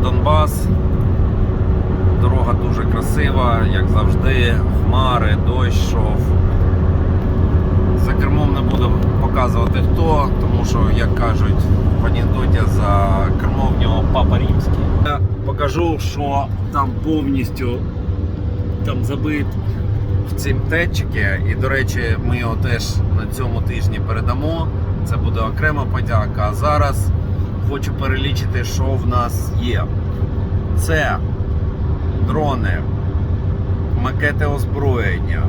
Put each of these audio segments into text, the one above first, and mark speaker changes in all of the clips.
Speaker 1: Донбас. Дорога дуже красива, як завжди, хмари, дощ йшов. За кермом не буду показувати хто, тому що, як кажуть в анекдоті, за кермом в нього папа римський. Я покажу, що там повністю там забит в цім тетчики. І, до речі, ми його теж на цьому тижні передамо. Це буде окрема подяка. А зараз хочу перелічити, що в нас є. Це дрони, макети озброєння,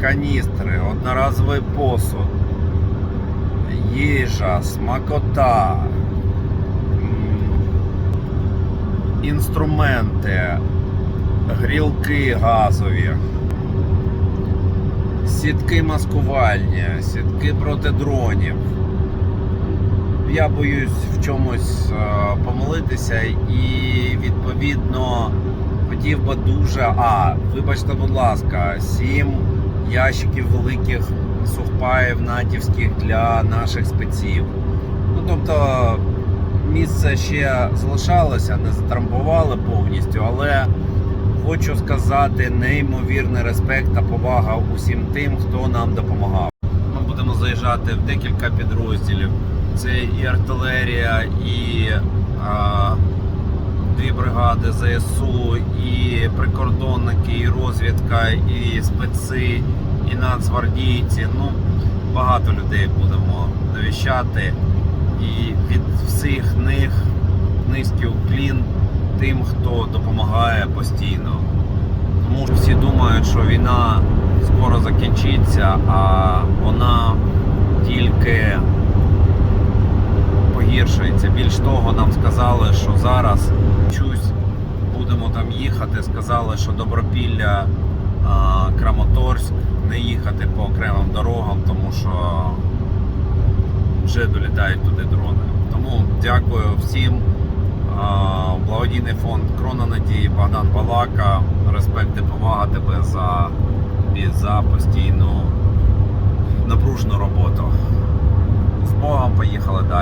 Speaker 1: каністри, одноразовий посуд, їжа, смакота, інструменти, грілки газові, сітки маскувальні, сітки проти дронів. Я боюсь в чомусь е, помилитися і відповідно хотів би дуже. А, вибачте, будь ласка, сім ящиків великих сухпаїв натівських для наших спеців. Ну тобто місце ще залишалося, не затрамбували повністю, але хочу сказати неймовірний респект та повага усім тим, хто нам допомагав. Ми будемо заїжджати в декілька підрозділів. Це і артилерія, і а, дві бригади ЗСУ, і прикордонники, і розвідка, і специ, і нацгвардійці. Ну, багато людей будемо навіщати. І від всіх них низький уклін тим, хто допомагає постійно. Тому всі думають, що війна скоро закінчиться, а вона Більш того, нам сказали, що зараз чусь будемо там їхати. Сказали, що Добропілля, Краматорськ не їхати по окремим дорогам, тому що вже долітають туди дрони. Тому дякую всім. Благодійний фонд Крона Надії, Богдан Балака. Респект і повага тебе за, за постійну напружену роботу. З Богом поїхали далі.